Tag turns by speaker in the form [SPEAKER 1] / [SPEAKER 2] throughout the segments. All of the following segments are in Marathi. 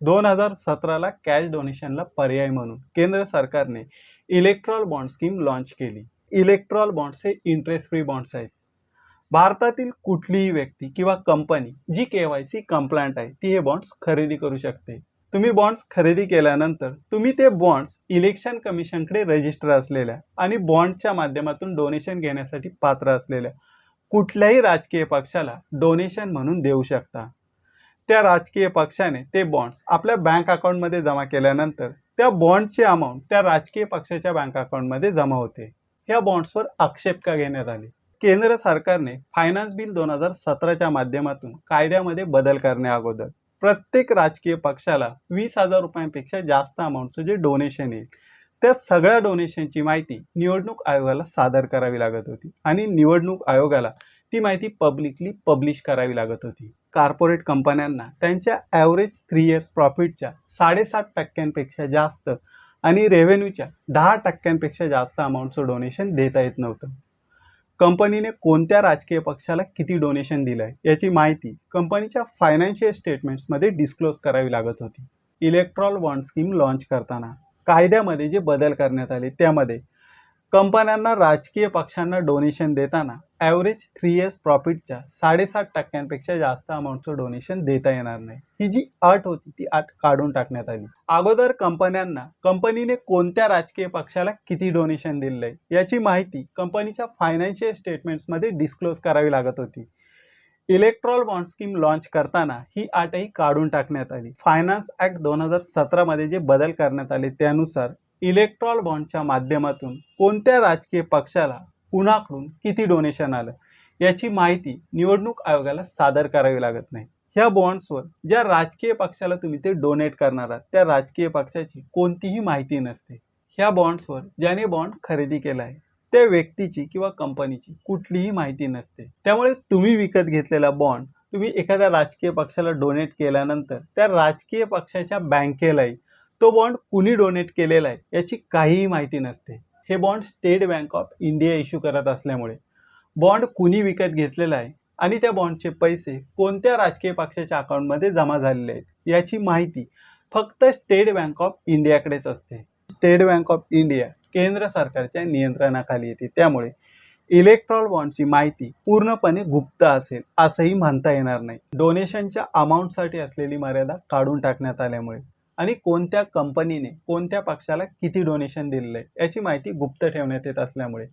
[SPEAKER 1] दोन हजार सतराला कॅश डोनेशनला पर्याय म्हणून केंद्र सरकारने इलेक्ट्रॉल बॉन्ड स्कीम लॉन्च केली. इलेक्ट्रॉल बॉन्ड्स हे इंटरेस्ट फ्री बॉन्ड्स आहेत. भारतातील कुठलीही व्यक्ती किंवा कंपनी जी के वाय सी कंप्लायंट आहे ती हे बॉन्ड्स खरेदी करू शकते. तुम्ही बॉन्ड्स खरेदी केल्यानंतर तुम्ही ते बॉन्ड्स इलेक्शन कमिशनकडे रजिस्टर असलेल्या आणि बॉन्डच्या माध्यमातून डोनेशन घेण्यासाठी पात्र असलेल्या कुठल्याही राजकीय पक्षाला डोनेशन म्हणून देऊ शकता. त्या राजकीय पक्षाने ते बॉन्ड्स आपल्या बँक अकाउंटमध्ये जमा केल्यानंतर त्या बॉन्डची अमाऊंट त्या राजकीय पक्षाच्या बँक अकाउंटमध्ये जमा होते. या बॉन्ड्सवर आक्षेप का घेण्यात आले? केंद्र सरकारने फायनान्स बिल दोन हजार सतराच्या माध्यमातून कायद्यामध्ये बदल करण्या अगोदर प्रत्येक राजकीय पक्षाला वीस हजार रुपयांपेक्षा जास्त अमाऊंटचं जे डोनेशन येईल त्या सगळ्या डोनेशनची माहिती निवडणूक आयोगाला सादर करावी लागत होती. आणि निवडणूक आयोगाला ती माहिती पब्लिकली पब्लिश करावी लागत होती. कॉर्पोरेट कंपन्यांना त्यांच्या ॲव्हरेज थ्री इयर्स प्रॉफिटच्या साडेसात टक्क्यांपेक्षा जास्त आणि रेव्हेन्यूच्या दहा टक्क्यांपेक्षा जास्त अमाऊंटचं डोनेशन देता येत नव्हतं. कंपनीने कोणत्या राजकीय पक्षाला किती डोनेशन दिलं आहे याची माहिती कंपनीच्या फायनान्शियल स्टेटमेंट्समध्ये डिस्क्लोज करावी लागत होती. इलेक्ट्रॉल बॉन्ड स्कीम लॉन्च करताना कायद्यामध्ये जे बदल करण्यात आले त्यामध्ये कंपन्यांना राजकीय पक्षांना डोनेशन देताना ॲव्हरेज थ्री इयर्स प्रॉफिटच्या साडेसात टक्क्यांपेक्षा जास्त अमाऊंटचं डोनेशन देता येणार नाही. ही जी अट होती ती अट काढून टाकण्यात आली. अगोदर कंपन्यांना कंपनीने कोणत्या राजकीय पक्षाला किती डोनेशन दिलं आहे याची माहिती कंपनीच्या फायनान्शियल स्टेटमेंट्समध्ये डिस्क्लोज करावी लागत होती. इलेक्ट्रॉल बॉन्ड स्कीम लॉन्च करताना ही अटही काढून टाकण्यात आली. फायनान्स ॲक्ट दोन हजार सतरामध्ये जे बदल करण्यात आले त्यानुसार इलेक्ट्रॉल बॉन्डच्या माध्यमातून कोणत्या राजकीय पक्षाला कुणाकडून किती डोनेशन आलं? याची माहिती निवडणूक आयोगाला सादर करावी लागत नाही. ह्या बॉन्ड्सवर ज्या राजकीय पक्षाला तुम्ही ते डोनेट करणार आहात त्या राजकीय पक्षाची कोणतीही माहिती नसते. ह्या बॉन्ड्सवर ज्याने बॉन्ड खरेदी केला आहे त्या व्यक्तीची किंवा कंपनीची कुठलीही माहिती नसते. त्यामुळे तुम्ही विकत घेतलेला बॉन्ड तुम्ही एखाद्या राजकीय पक्षाला डोनेट केल्यानंतर त्या राजकीय पक्षाच्या बँकेलाही तो बॉन्ड कुणी डोनेट केलेला आहे याची काहीही माहिती नसते. हे bond State Bank of India issue करत असल्यामुळे बॉन्ड कुणी विकत घेतलेला आहे आणि त्या बॉन्डचे पैसे कोणत्या राजकीय पक्षाच्या अकाउंटमध्ये जमा झालेले आहेत याची माहिती फक्त स्टेट बँक ऑफ इंडियाकडेच असते. स्टेट बँक ऑफ इंडिया केंद्र सरकारच्या नियंत्रणाखाली येते. त्यामुळे इलेक्ट्रॉल बॉन्डची माहिती पूर्णपणे गुप्त असेल असंही म्हणता येणार नाही. डोनेशनच्या अमाऊंटसाठी असलेली मर्यादा काढून टाकण्यात आल्यामुळे आणि कोणत्या कंपनीने कोणत्या पक्षाला किती डोनेशन दिलेलं आहे याची माहिती गुप्त ठेवण्यात येत असल्यामुळे.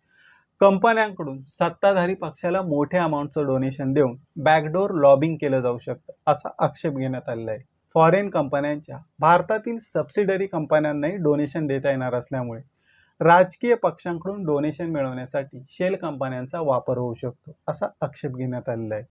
[SPEAKER 1] कंपन्यांकडून सत्ताधारी पक्षाला मोठ्या अमाऊंटचं डोनेशन देऊन बॅकडोर लॉबिंग केलं जाऊ शकतं असा आक्षेप घेण्यात आलेला आहे. फॉरेन कंपन्यांच्या भारतातील सबसिडरी कंपन्यांनाही डोनेशन देता येणार असल्यामुळे राजकीय पक्षांकडून डोनेशन मिळवण्यासाठी शेल कंपन्यांचा वापर होऊ शकतो असा आक्षेप घेण्यात आलेला आहे.